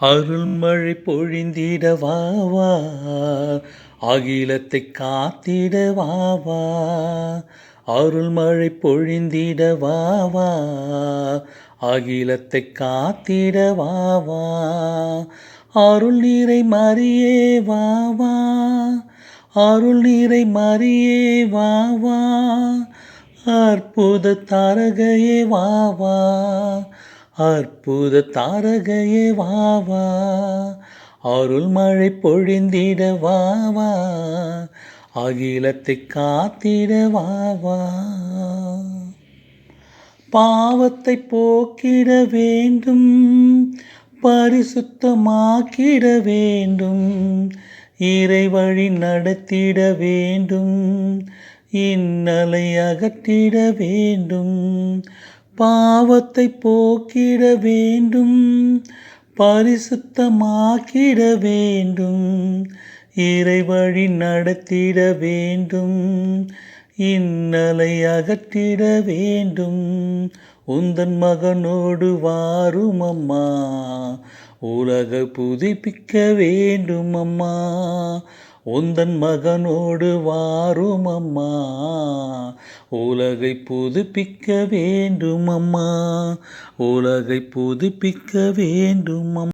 அருள்மழை பொழிந்திட வாவா அகிலத்தை காத்திட வாவா. அருள்மழை பொழிந்திட வாவா அகிலத்தை காத்திட வாவா. அருள் நீரை மறியே வாவா அருள் நீரை மறியே வாவா. அற்புத தாரகையே வாவா அற்புத தாரகையே வாவா அருள் மழை பொழிந்திட வாவா அகிலத்தை காத்திட வாவா பாவத்தை போக்கிட வேண்டும் பரிசுத்தமாக்கிட வேண்டும் இறை வழி நடத்திட வேண்டும் இன்னலை அகற்றிட வேண்டும் பாவத்தை போக்கிட வேண்டும் பரிசுத்தமாக்கிட வேண்டும் இறை வழி நடத்திட வேண்டும் இன்னலை அகற்றிட வேண்டும். உந்தன் மகனோடு வாரும் அம்மா உலக புதுப்பிக்க வேண்டும் அம்மா. உந்தன் மகனோடு வாரும் அம்மா உலகை புதுப்பிக்க வேண்டும் அம்மா உலகை புதுப்பிக்க வேண்டும் அம்மா